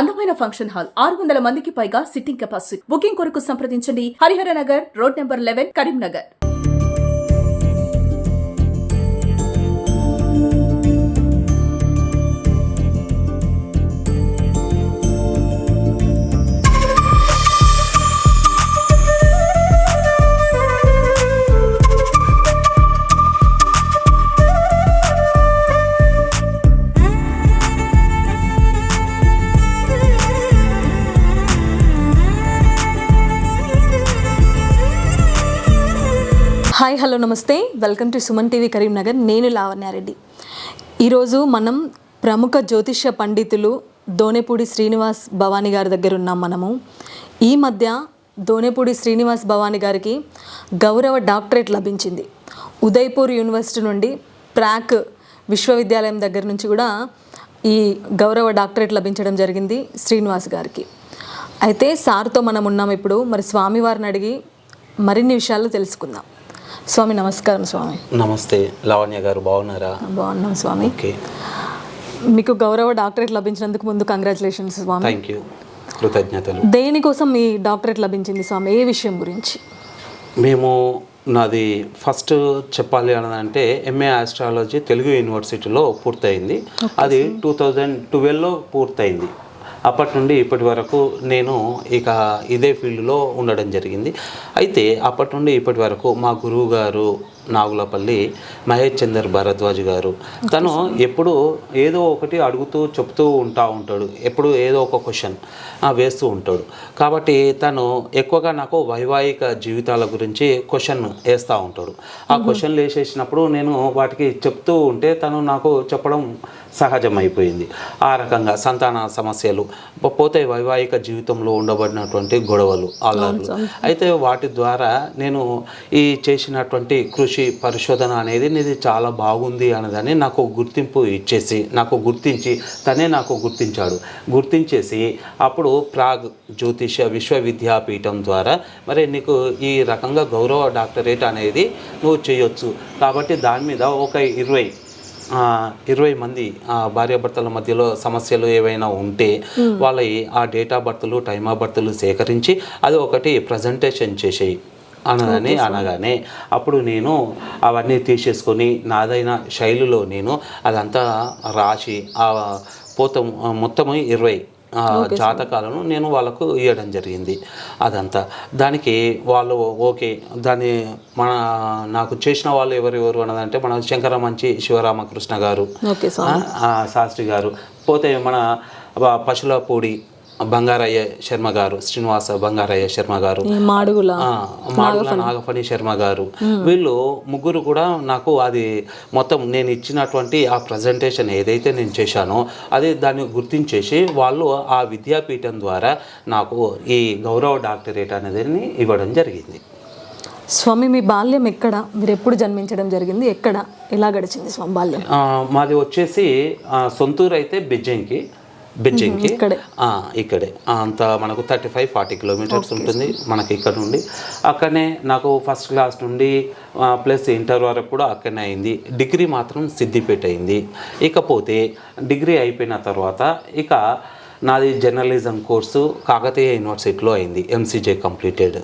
అందమైన function hall. ఆరు వందల మందికి పైగా సిట్టింగ్ కెపాసిటీ. బుకింగ్ కొరకు సంప్రదించండి. Harihara Nagar road number eleven Karimnagar. Hi hello namaste. Welcome to Suman TV Karimnagar. నేను లావణ్యారెడ్డి ఈరోజు మనం ప్రముఖ జ్యోతిష్య పండితులు దోనేపూడి శ్రీనివాస్ భవానీ గారి దగ్గర ఉన్నాం మనము. ఈ మధ్య దోనేపూడి శ్రీనివాస్ భవానీ గారికి గౌరవ డాక్టరేట్ లభించింది. ఉదయ్పూర్ యూనివర్సిటీ నుండి ప్రాక్ విశ్వవిద్యాలయం దగ్గర నుంచి కూడా ఈ గౌరవ డాక్టరేట్ లభించడం జరిగింది శ్రీనివాస్ గారికి. అయితే సార్తో మనం ఉన్నాం ఇప్పుడు. మరి స్వామివారిని అడిగి మరిన్ని విషయాలు తెలుసుకుందాం. స్వామి నమస్కారం స్వామి. నమస్తే. లావణ్య గారు బాగున్నారా? బాగున్నాం స్వామి. ఓకే. మీకు గౌరవ డాక్టరేట్ లభించినందుకు ముందు కంగ్రాచులేషన్స్ స్వామి. థ్యాంక్ యూ కృతజ్ఞతలు. దేనికోసం మీ డాక్టరేట్ లభించింది స్వామి? ఏ విషయం గురించి? మేము నాది ఫస్ట్ చెప్పాలి అంటే ఎంఏ ఆస్ట్రాలజీ తెలుగు యూనివర్సిటీలో పూర్తయింది. అది టూ థౌజండ్ ట్వెల్వ్లో పూర్తయింది. అప్పటి నుండి ఇప్పటి వరకు నేను ఇక ఇదే ఫీల్డ్లో ఉండడం జరిగింది. అయితే అప్పటి నుండి ఇప్పటి వరకు మా గురువు గారు నాగులపల్లి మహేష్ చందర్ భరద్వాజ్ గారు. తను ఎప్పుడు ఏదో ఒకటి అడుగుతూ చెప్తూ ఉంటా ఉంటాడు. ఎప్పుడు ఏదో ఒక క్వశ్చన్ వేస్తూ ఉంటాడు. కాబట్టి తను ఎక్కువగా నాకు వైవాహిక జీవితాల గురించి క్వశ్చన్ వేస్తూ ఉంటాడు. ఆ క్వశ్చన్లు వేసేసినప్పుడు నేను వాటికి చెప్తూ ఉంటే తను నాకు చెప్పడం సహజమైపోయింది. ఆ రకంగా సంతాన సమస్యలు పోతే వైవాహిక జీవితంలో ఉండబడినటువంటి గొడవలు అల్లర్లు. అయితే వాటి ద్వారా నేను ఈ చేసినటువంటి కృషి పరిశోధన అనేది ఇది చాలా బాగుంది అన్నదని నాకు గుర్తింపు ఇచ్చేసి నాకు గుర్తించి తనే నాకు గుర్తించాడు. గుర్తించేసి అప్పుడు ప్రాగ్ జ్యోతిష విశ్వవిద్యాపీఠం ద్వారా మరి నీకు ఈ రకంగా గౌరవ డాక్టరేట్ అనేది నువ్వు చేయొచ్చు. కాబట్టి దాని మీద ఒక ఇరవై ఇరవై మంది భార్యాభర్తల మధ్యలో సమస్యలు ఏవైనా ఉంటే వాళ్ళ ఆ డేట్ ఆఫ్ బర్త్లు టైమ్ ఆఫ్ బర్త్లు సేకరించి అది ఒకటి ప్రజెంటేషన్ చేసేయి. అనగానే అనగానే అప్పుడు నేను అవన్నీ తీసేసుకొని నాదైన శైలిలో నేను అదంతా రాసి ఆ పోతం మొత్తం ఇరవై జాతకాలను నేను వాళ్ళకు ఇవ్వడం జరిగింది అదంతా. దానికి వాళ్ళు ఓకే దాన్ని మన నాకు చేసిన వాళ్ళు ఎవరెవరు అన్నదంటే మన శంకర మంచి శివరామకృష్ణ గారు శాస్త్రి గారు పోతే మన ప- పశులపూడి బంగారయ్య శర్మ గారు శ్రీనివాస బంగారయ్య శర్మ గారు మాడుగుల మాడుగుల నాగఫణి. శర్మ గారు. వీళ్ళు ముగ్గురు కూడా నాకు అది మొత్తం నేను ఇచ్చినటువంటి ఆ ప్రజెంటేషన్ ఏదైతే నేను చేశానో అది దాన్ని గుర్తించేసి వాళ్ళు ఆ విద్యాపీఠం ద్వారా నాకు ఈ గౌరవ డాక్టరేట్ అనేది ఇవ్వడం జరిగింది. స్వామి మీ బాల్యం ఎక్కడ? మీరు ఎప్పుడు జన్మించడం జరిగింది? ఎక్కడ? ఎలా గడిచింది స్వామి బాల్యం? మాది వచ్చేసి సొంతూరు అయితే బెజ్జంకి. బెజ్జంకి ఇక్కడే. అంత మనకు థర్టీ ఫైవ్ ఫార్టీ కిలోమీటర్స్ ఉంటుంది మనకి ఇక్కడ నుండి. అక్కడనే నాకు ఫస్ట్ క్లాస్ నుండి ప్లస్ ఇంటర్ వరకు కూడా అక్కడనే అయింది. డిగ్రీ మాత్రం సిద్దిపేట అయింది. ఇకపోతే డిగ్రీ అయిపోయిన తర్వాత ఇక నాది జర్నలిజం కోర్సు కాకతీయ యూనివర్సిటీలో అయింది ఎంసీజే కంప్లీటెడ్.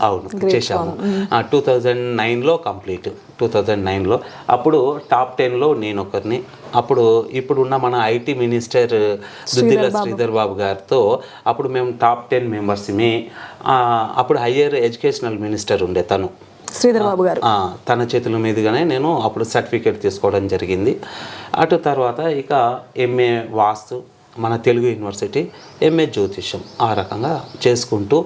అవును చేశాము. టూ థౌజండ్ నైన్లో కంప్లీట్ టూ థౌజండ్ నైన్లో అప్పుడు టాప్ టెన్లో నేను ఒకరిని. అప్పుడు ఇప్పుడున్న మన ఐటీ మినిస్టర్ దుద్దిల శ్రీధర్ బాబు. గారితో అప్పుడు మేము టాప్ టెన్ మెంబర్స్మి అప్పుడు హయ్యర్ ఎడ్యుకేషనల్ మినిస్టర్ ఉండే తను. శ్రీధర్ బాబు గారు. తన చేతుల మీదుగానే నేను అప్పుడు సర్టిఫికేట్ తీసుకోవడం జరిగింది. అటు తర్వాత ఇక ఎంఏ వాస్తు మన తెలుగు యూనివర్సిటీ ఎంఏ జ్యోతిష్యం ఆ రకంగా చేసుకుంటూ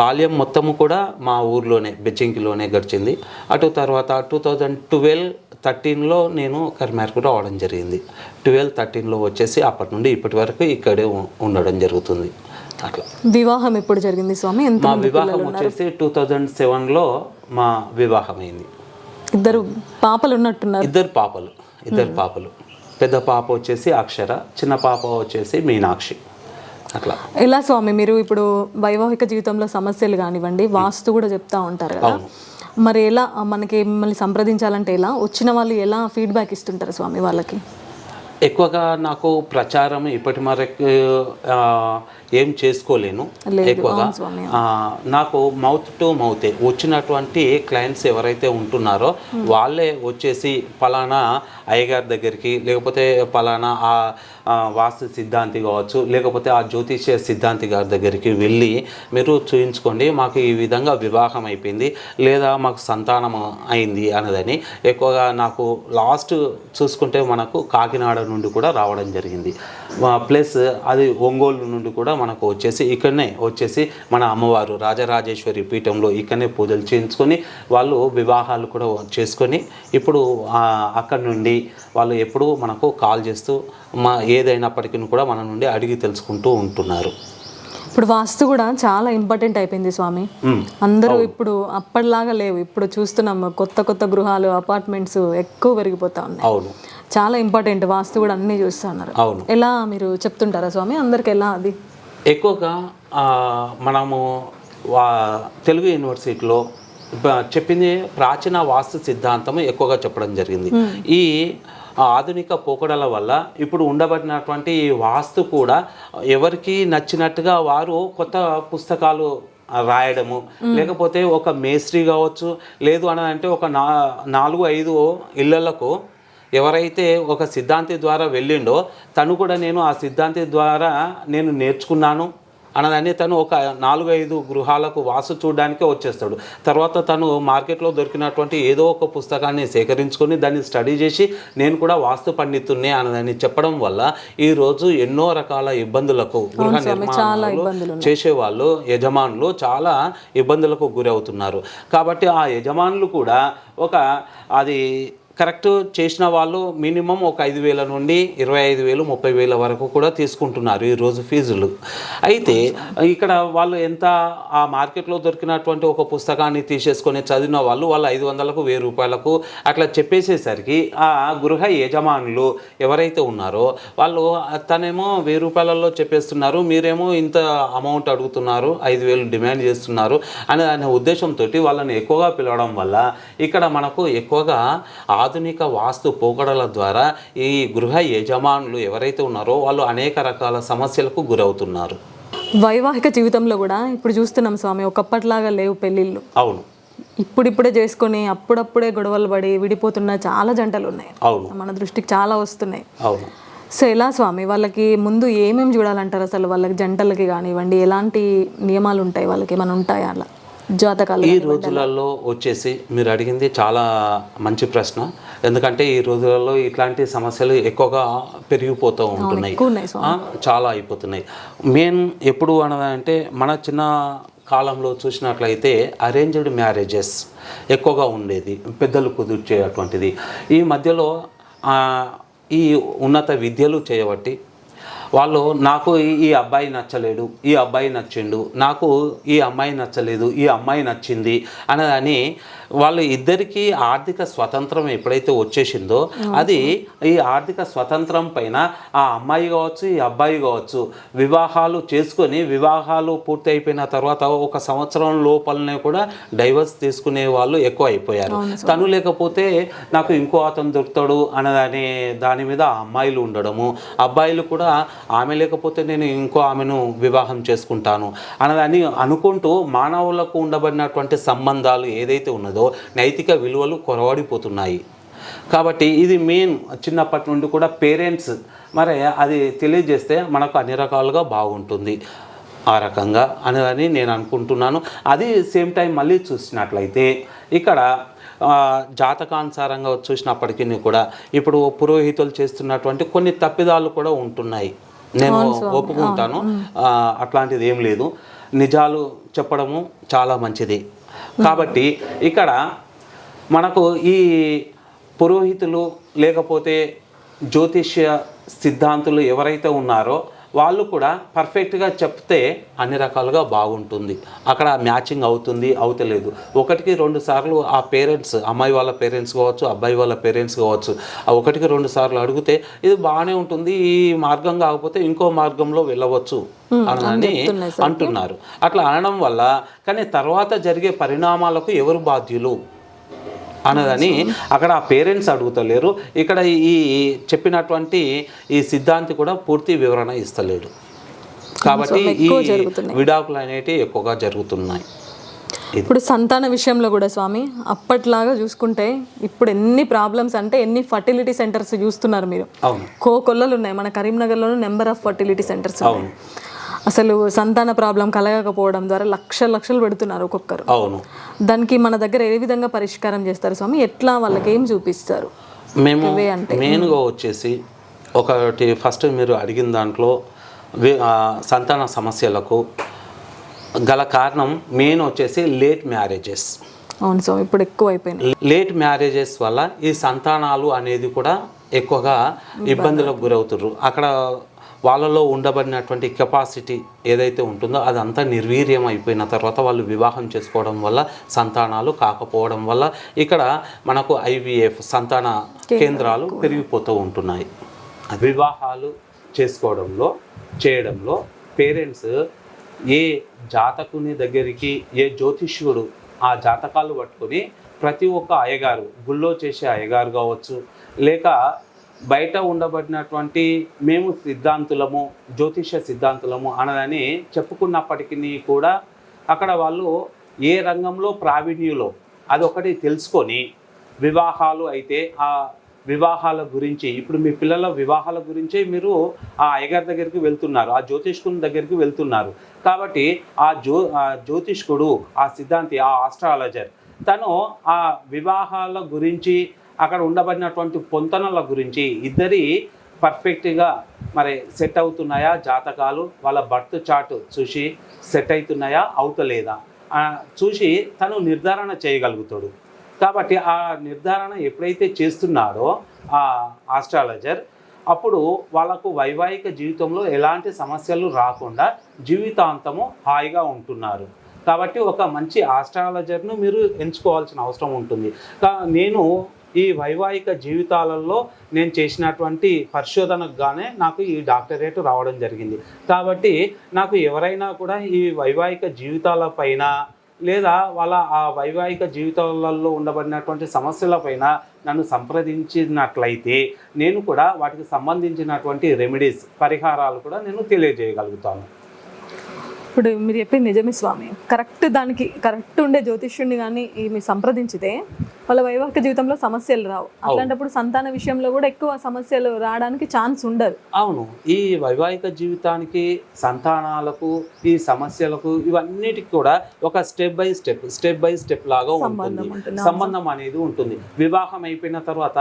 బాల్యం మొత్తము కూడా మా ఊర్లోనే బెచ్చింకిలోనే గడిచింది. అటు తర్వాత టూ థౌజండ్ ట్వెల్వ్ థర్టీన్లో నేను కర్మేరకు రావడం జరిగింది. ట్వెల్వ్ థర్టీన్లో వచ్చేసి అప్పటి నుండి ఇప్పటి వరకు ఇక్కడే ఉండడం జరుగుతుంది. అట్లా. వివాహం ఎప్పుడు జరిగింది స్వామి? ఎంత మా వివాహం వచ్చేసి టూ థౌజండ్ సెవెన్లో మా వివాహం అయింది. ఇద్దరు పాపలు ఉన్నట్టున్నారు. ఇద్దరు పాపలు ఇద్దరు పాపలు. పెద్ద పాప వచ్చేసి అక్షర చిన్న పాప వచ్చేసి మీనాక్షి. అట్లా. ఎలా స్వామి మీరు ఇప్పుడు వైవాహిక జీవితంలో సమస్యలు కానివ్వండి వాస్తు కూడా చెప్తా ఉంటారు కదా. మరి ఎలా మనకి మిమ్మల్ని సంప్రదించాలంటే ఎలా వచ్చిన వాళ్ళు ఎలా ఫీడ్బ్యాక్ ఇస్తుంటారు స్వామి వాళ్ళకి? ఎక్కువగా నాకు ప్రచారం ఇప్పటి వరకు ఏం చేసుకోలేను. ఎక్కువగా నాకు మౌత్ టు మౌతే వచ్చినటువంటి క్లయింట్స్ ఎవరైతే ఉంటున్నారో వాళ్ళే వచ్చేసి పలానా అయ్యగారి దగ్గరికి లేకపోతే పలానా ఆ ఆ, వాస్తు సిద్ధాంతి కావచ్చు లేకపోతే ఆ జ్యోతిష్య సిద్ధాంతి గారి దగ్గరికి వెళ్ళి మీరు చూయించుకోండి మాకు ఈ విధంగా వివాహం అయిపోయింది లేదా మాకు సంతానం అయింది అన్నదని. ఎక్కువగా నాకు లాస్ట్ చూసుకుంటే మనకు కాకినాడ నుండి కూడా రావడం జరిగింది. ప్లస్ అది ఒంగోలు నుండి కూడా మనకు వచ్చేసి ఇక్కడనే వచ్చేసి మన అమ్మవారు రాజరాజేశ్వరి పీఠంలో ఇక్కడనే పూజలు చేయించుకొని వాళ్ళు వివాహాలు కూడా చేసుకొని ఇప్పుడు అక్కడ నుండి వాళ్ళు ఎప్పుడూ మనకు కాల్ చేస్తూ మా ఏదైనప్పటికీ కూడా మన నుండి అడిగి తెలుసుకుంటూ ఉంటున్నారు. ఇప్పుడు వాస్తు కూడా చాలా ఇంపార్టెంట్ అయిపోయింది స్వామి. అందరూ ఇప్పుడు అప్పటిలాగా లేవు. ఇప్పుడు చూస్తున్నాం కొత్త కొత్త గృహాలు అపార్ట్మెంట్స్ ఎక్కువ పెరిగిపోతా ఉన్నాయి. అవును. చాలా ఇంపార్టెంట్ వాస్తు కూడా అన్నీ చూస్తూ ఉన్నారు. అవును. ఎలా మీరు చెప్తుంటారా స్వామి? అందరికి ఎలా అది? ఎక్కువగా మనము తెలుగు యూనివర్సిటీలో చెప్పింది ప్రాచీన వాస్తు సిద్ధాంతం ఎక్కువగా చెప్పడం జరిగింది. ఈ ఆధునిక పోకడల వల్ల ఇప్పుడు ఉండబడినటువంటి ఈ వాస్తు కూడా ఎవరికి నచ్చినట్టుగా వారు కొత్త పుస్తకాలు రాయడము లేకపోతే ఒక మేస్త్రి కావచ్చు లేదు అని అంటే ఒక నా నాలుగు ఐదు ఇళ్ళలకు ఎవరైతే ఒక సిద్ధాంతి ద్వారా వెళ్ళిండో తను కూడా నేను ఆ సిద్ధాంతి ద్వారా నేను నేర్చుకున్నాను అన్నదాన్ని తను ఒక నాలుగు ఐదు గృహాలకు వాసు చూడడానికే వచ్చేస్తాడు. తర్వాత తను మార్కెట్లో దొరికినటువంటి ఏదో ఒక పుస్తకాన్ని సేకరించుకొని దాన్ని స్టడీ చేసి నేను కూడా వాస్తు పండితున్నే అన్నదాన్ని చెప్పడం వల్ల ఈ రోజు ఎన్నో రకాల ఇబ్బందులకు గృహ నిర్మాణాలు చేసేవాళ్ళు యజమానులు చాలా ఇబ్బందులకు గురవుతున్నారు. కాబట్టి ఆ యజమానులు కూడా ఒక అది కరెక్ట్ చేసిన వాళ్ళు మినిమం ఒక ఐదు వేల నుండి ఇరవై ఐదు వేలు ముప్పై వేల వరకు కూడా తీసుకుంటున్నారు ఈరోజు ఫీజులు. అయితే ఇక్కడ వాళ్ళు ఎంత ఆ మార్కెట్లో దొరికినటువంటి ఒక పుస్తకాన్ని తీసేసుకొని చదివిన వాళ్ళు వాళ్ళు ఐదు వందలకు వెయ్యి రూపాయలకు అట్లా చెప్పేసేసరికి ఆ గృహ యజమానులు ఎవరైతే ఉన్నారో వాళ్ళు తనేమో వెయ్యి రూపాయలలో చెప్పేస్తున్నారు మీరేమో ఇంత అమౌంట్ అడుగుతున్నారు ఐదు వేలు డిమాండ్ చేస్తున్నారు అనే అనే ఉద్దేశంతో వాళ్ళని ఎక్కువగా పిలవడం వల్ల ఇక్కడ మనకు ఎక్కువగా ఆధునిక వాస్తు పోకడల ద్వారా ఈ గృహ యజమానులు ఎవరైతే ఉన్నారో వాళ్ళు అనేక రకాల సమస్యలకు గురవుతున్నారు. వైవాహిక జీవితంలో కూడా ఇప్పుడు చూస్తున్నాం స్వామి ఒకప్పటిలాగా లేవు పెళ్ళిళ్ళు. అవును. ఇప్పుడిప్పుడే చేసుకొని అప్పుడప్పుడే గొడవలు పడి విడిపోతున్న చాలా జంటలు ఉన్నాయి. అవును. మన దృష్టికి చాలా వస్తున్నాయి. అవును. సో ఎలా స్వామి వాళ్ళకి ముందు ఏమేమి చూడాలంటారు అసలు? వాళ్ళకి జంటలకి కానివ్వండి ఎలాంటి నియమాలు ఉంటాయి? వాళ్ళకి ఏమైనా ఉంటాయా అలా? జాతకాలు ఈ రోజులలో వచ్చేసి మీరు అడిగింది చాలా మంచి ప్రశ్న. ఎందుకంటే ఈ రోజులలో ఇట్లాంటి సమస్యలు ఎక్కువగా పెరిగిపోతూ ఉంటున్నాయి. చాలా అయిపోతున్నాయి. మెయిన్ ఎప్పుడు అనదంటే మన చిన్న కాలంలో చూసినట్లయితే అరేంజ్డ్ మ్యారేజెస్ ఎక్కువగా ఉండేది. పెద్దలు కుదుర్చేటువంటిది ఈ మధ్యలో ఈ ఉన్నత విద్యలు చేయబట్టి వాళ్ళు నాకు ఈ- అబ్బాయి నచ్చలేడు ఈ అబ్బాయి నచ్చిండు నాకు ఈ అమ్మాయి నచ్చలేదు ఈ అమ్మాయి నచ్చింది అనేదని వాళ్ళు ఇద్దరికి ఆర్థిక స్వతంత్రం ఎప్పుడైతే వచ్చేసిందో అది ఈ ఆర్థిక స్వతంత్రం పైన ఆ అమ్మాయి కావచ్చు ఈ అబ్బాయి కావచ్చు వివాహాలు చేసుకొని వివాహాలు పూర్తి అయిపోయిన తర్వాత ఒక సంవత్సరం లోపలనే కూడా డైవర్స్ తీసుకునే వాళ్ళు ఎక్కువ అయిపోయారు. తను లేకపోతే నాకు ఇంకో అతను దొరుకుతాడు అనే దాని మీద ఆ అమ్మాయిలు ఉండడము అబ్బాయిలు కూడా ఆమె లేకపోతే నేను ఇంకో ఆమెను వివాహం చేసుకుంటాను అన్నదాన్ని అనుకుంటూ మానవులకు ఉండబడినటువంటి సంబంధాలు ఏదైతే ఉన్నదో నైతిక విలువలు కొరవడిపోతున్నాయి. కాబట్టి ఇది మెయిన్ చిన్నప్పటి నుండి కూడా పేరెంట్స్ మరి అది తెలియజేస్తే మనకు అన్ని రకాలుగా బాగుంటుంది. ఆ రకంగా అనేదని నేను అనుకుంటున్నాను. అది సేమ్ టైం మళ్ళీ చూసినట్లయితే ఇక్కడ జాతకానుసారంగా చూసినప్పటికీ కూడా ఇప్పుడు పురోహితులు చేస్తున్నటువంటి కొన్ని తప్పిదాలు కూడా ఉంటున్నాయి. నేను ఒప్పుకుంటాను. అట్లాంటిది ఏం లేదు. నిజాలు చెప్పడము చాలా మంచిది. కాబట్టి ఇక్కడ మనకు ఈ పురోహితులు లేకపోతే జ్యోతిష్య సిద్ధాంతులు ఎవరైతే ఉన్నారో వాళ్ళు కూడా పర్ఫెక్ట్గా చెప్తే అన్ని రకాలుగా బాగుంటుంది. అక్కడ మ్యాచింగ్ అవుతుంది అవుతలేదు. ఒకటికి రెండు సార్లు ఆ పేరెంట్స్ అమ్మాయి వాళ్ళ పేరెంట్స్ కావచ్చు అబ్బాయి వాళ్ళ పేరెంట్స్ కావచ్చు ఆ ఒకటికి రెండు సార్లు అడిగితే ఇది బాగానే ఉంటుంది ఈ మార్గం కాకపోతే ఇంకో మార్గంలో వెళ్ళవచ్చు అని అంటున్నారు. అట్లా అనడం వల్ల కానీ తర్వాత జరిగే పరిణామాలకు ఎవరు బాధ్యులు? అన్నదని అక్కడ ఆ పేరెంట్స్ అడుగుతలేరు. ఇక్కడ ఈ చెప్పినటువంటి ఈ సిద్ధాంతి కూడా పూర్తి వివరణ ఇస్తలేడు కాబట్టి ఈ విడాకులు అనేటివి ఎక్కువగా జరుగుతున్నాయి. ఇప్పుడు సంతాన విషయంలో కూడా స్వామి అప్పట్లాగా చూసుకుంటే ఇప్పుడు ఎన్ని ప్రాబ్లమ్స్ అంటే ఎన్ని ఫర్టిలిటీ సెంటర్స్ చూస్తున్నారు మీరు. అవును. కో కొల్లలు ఉన్నాయి మన కరీంనగర్లోనే నెంబర్ ఆఫ్ ఫర్టిలిటీ సెంటర్స్ అవును. అసలు సంతాన ప్రాబ్లం కలగకపోవడం ద్వారా లక్షల లక్షలు పెడుతున్నారు ఒక్కొక్కరు. అవును. దానికి మన దగ్గర ఏ విధంగా పరిష్కారం చేస్తారు స్వామి? ఎట్లా వాళ్ళకి ఏం చూపిస్తారు? మేము మెయిన్గా వచ్చేసి ఒకటి ఫస్ట్ మీరు అడిగిన దాంట్లో సంతాన సమస్యలకు గల కారణం మెయిన్ వచ్చేసి లేట్ మ్యారేజెస్. అవును స్వామి ఇప్పుడు ఎక్కువ అయిపోయినాయి. లేట్ మ్యారేజెస్ వల్ల ఈ సంతానాలు అనేది కూడా ఎక్కువగా ఇబ్బందులకు గురవుతుర్రు. అక్కడ వాళ్ళలో ఉండబడినటువంటి కెపాసిటీ ఏదైతే ఉంటుందో అదంతా నిర్వీర్యం అయిపోయిన తర్వాత వాళ్ళు వివాహం చేసుకోవడం వల్ల సంతానాలు కాకపోవడం వల్ల ఇక్కడ మనకు ఐవీఎఫ్ సంతాన కేంద్రాలు పెరిగిపోతూ ఉంటున్నాయి. వివాహాలు చేసుకోవడంలో చేయడంలో పేరెంట్స్ ఏ జాతకుని దగ్గరికి ఏ జ్యోతిష్యుడు ఆ జాతకాలు పట్టుకొని ప్రతి ఒక్క అయ్యగారు గుళ్ళో చేసే అయ్యగారు కావచ్చు లేక బయట ఉండబడినటువంటి మేము సిద్ధాంతులము జ్యోతిష సిద్ధాంతులము అనదని చెప్పుకున్నప్పటికీ కూడా అక్కడ వాళ్ళు ఏ రంగంలో ప్రావీణ్యులో అదొకటి తెలుసుకొని వివాహాలు అయితే ఆ వివాహాల గురించి ఇప్పుడు మీ పిల్లల వివాహాల గురించే మీరు ఆ అయ్యగారి దగ్గరికి వెళ్తున్నారు ఆ జ్యోతిష్కుని దగ్గరికి వెళ్తున్నారు. కాబట్టి ఆ జ్యో ఆ జ్యోతిష్కుడు ఆ సిద్ధాంతి ఆ ఆస్ట్రాలజర్ తను ఆ వివాహాల గురించి అక్కడ ఉండబడినటువంటి పొంతనల గురించి ఇద్దరి పర్ఫెక్ట్గా మరి సెట్ అవుతున్నాయా? జాతకాలు వాళ్ళ బర్త్ చార్ట్ చూసి సెట్ అవుతున్నాయా? అవుతలేదా చూసి తను నిర్ధారణ చేయగలుగుతాడు. కాబట్టి ఆ నిర్ధారణ ఎప్పుడైతే చేస్తున్నాడో ఆ ఆస్ట్రాలజర్ అప్పుడు వాళ్ళకు వైవాహిక జీవితంలో ఎలాంటి సమస్యలు రాకుండా జీవితాంతము హాయిగా ఉంటున్నారు. కాబట్టి ఒక మంచి ఆస్ట్రాలజర్ను మీరు ఎంచుకోవాల్సిన అవసరం ఉంటుంది. నేను ఈ వైవాహిక జీవితాలలో నేను చేసినటువంటి పరిశోధనకు గానే నాకు ఈ డాక్టరేట్ రావడం జరిగింది. కాబట్టి నాకు ఎవరైనా కూడా ఈ వైవాహిక జీవితాలపైన లేదా వాళ్ళ ఆ వైవాహిక జీవితాలలో ఉండబడినటువంటి సమస్యలపైన నన్ను సంప్రదించినట్లయితే నేను కూడా వాటికి సంబంధించినటువంటి రెమెడీస్ పరిహారాలు కూడా నేను తెలియజేయగలుగుతాను. ఇప్పుడు మీరు చెప్పింది నిజమే స్వామి. కరెక్ట్ దానికి కరెక్ట్ ఉండే జ్యోతిష్యుడిని కానీ మీ సంప్రదించితే వాళ్ళ వైవాహిక జీవితంలో సమస్యలు రావు. అట్లాంటప్పుడు సంతాన విషయంలో కూడా ఎక్కువ సమస్యలు రావడానికి ఛాన్స్ ఉండదు. అవును. ఈ వైవాహిక జీవితానికి సంతానాలకు ఈ సమస్యలకు ఇవన్నిటికి కూడా ఒక step by step step by step లాగా ఉంటుంది. సంబంధం అనేది ఉంటుంది. వివాహం అయిపోయిన తర్వాత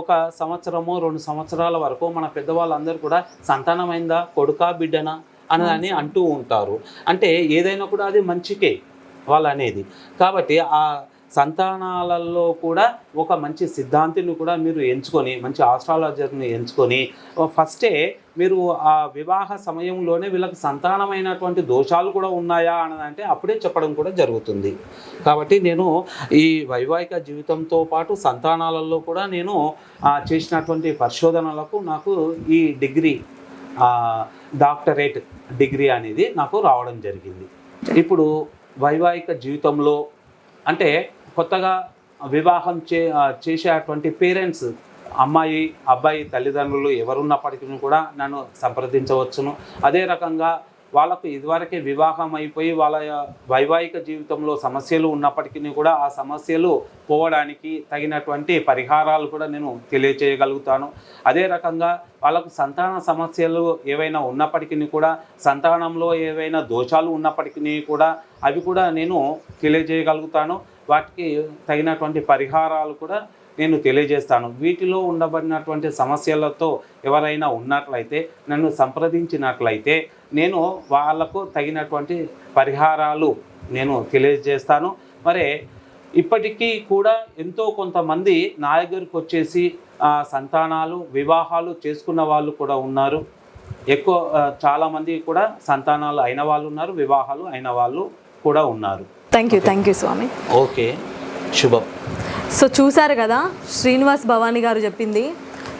ఒక సంవత్సరము రెండు సంవత్సరాల వరకు మన పెద్దవాళ్ళందరూ కూడా సంతానమైందా కొడుకా బిడ్డనా? అని అంటూ ఉంటారు. అంటే ఏదైనా కూడా అది మంచికే వాళ్ళు అనేది కాబట్టి ఆ సంతానాలలో కూడా ఒక మంచి సిద్ధాంతిని కూడా మీరు ఎంచుకొని మంచి ఆస్ట్రాలజర్ని ఎంచుకొని ఫస్టే మీరు ఆ వివాహ సమయంలోనే వీళ్ళకి సంతానమైనటువంటి దోషాలు కూడా ఉన్నాయా అన్నదంటే అప్పుడే చెప్పడం కూడా జరుగుతుంది. కాబట్టి నేను ఈ వైవాహిక జీవితంతో పాటు సంతానాలలో కూడా నేను చేసినటువంటి పరిశోధనలకు నాకు ఈ డిగ్రీ డాక్టరేట్ డిగ్రీ అనేది నాకు రావడం జరిగింది. ఇప్పుడు వైవాహిక జీవితంలో అంటే కొత్తగా వివాహం చే చేసేటువంటి పేరెంట్స్ అమ్మాయి అబ్బాయి తల్లిదండ్రులు ఎవరున్నప్పటికీ కూడా నన్ను సంప్రదించవచ్చును. అదే రకంగా వాళ్ళకు ఇదివరకే వివాహం అయిపోయి వాళ్ళ వైవాహిక జీవితంలో సమస్యలు ఉన్నప్పటికీ కూడా ఆ సమస్యలు పోవడానికి తగినటువంటి పరిహారాలు కూడా నేను తెలియచేయగలుగుతాను. అదే రకంగా వాళ్ళకు సంతాన సమస్యలు ఏవైనా ఉన్నప్పటికీ కూడా సంతానంలో ఏవైనా దోషాలు ఉన్నప్పటికీ కూడా అవి కూడా నేను తెలియజేయగలుగుతాను. వాటికి తగినటువంటి పరిహారాలు కూడా నేను తెలియజేస్తాను. వీటిలో ఉండబడినటువంటి సమస్యలతో ఎవరైనా ఉన్నట్లయితే నన్ను సంప్రదించినట్లయితే నేను వాళ్ళకు తగినటువంటి పరిహారాలు నేను తెలియజేస్తాను. మరి ఇప్పటికీ కూడా ఎంతో కొంతమంది నా దగ్గరకు వచ్చేసి సంతానాలు వివాహాలు చేసుకున్న వాళ్ళు కూడా ఉన్నారు. ఎక్కువ చాలామంది కూడా సంతానాలు అయిన వాళ్ళు ఉన్నారు వివాహాలు అయిన వాళ్ళు కూడా ఉన్నారు. Thank you thank you Swami okay శుభం. సో చూశారు కదా శ్రీనివాస్ భవానీ గారు చెప్పింది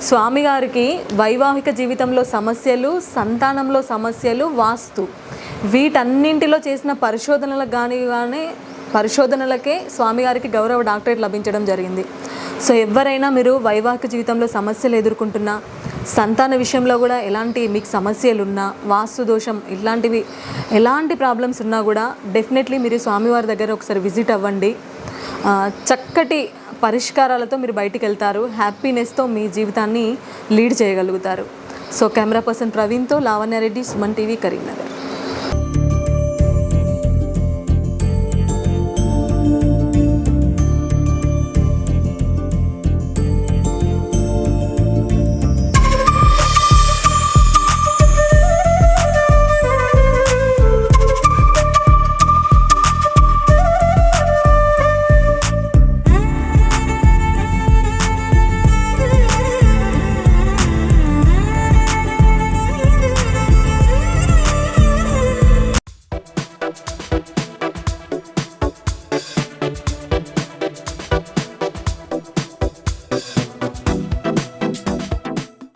స్వామి గారికి వైవాహిక జీవితంలో సమస్యలు సంతానంలో సమస్యలు వాస్తు. వీటన్నింటిలో చేసిన పరిశోధనలకు కానీ కానీ పరిశోధనలకే స్వామివారికి గౌరవ డాక్టరేట్ లభించడం జరిగింది. సో ఎవరైనా మీరు వైవాహిక జీవితంలో సమస్యలు ఎదుర్కొంటున్నా సంతాన విషయంలో కూడా ఎలాంటి మీకు సమస్యలు ఉన్నా వాస్తు దోషం ఇలాంటివి ఎలాంటి ప్రాబ్లమ్స్ ఉన్నా కూడా డెఫినెట్లీ మీరు స్వామివారి దగ్గర ఒకసారి విజిట్ అవ్వండి. చక్కటి పరిష్కారాలతో మీరు బయటికి వెళ్తారు హ్యాపీనెస్తో మీ జీవితాన్ని లీడ్ చేయగలుగుతారు. సో కెమెరా పర్సన్ ప్రవీణ్తో లావణ్యారెడ్డి సుమన్ టీవీ కరీంనగర్.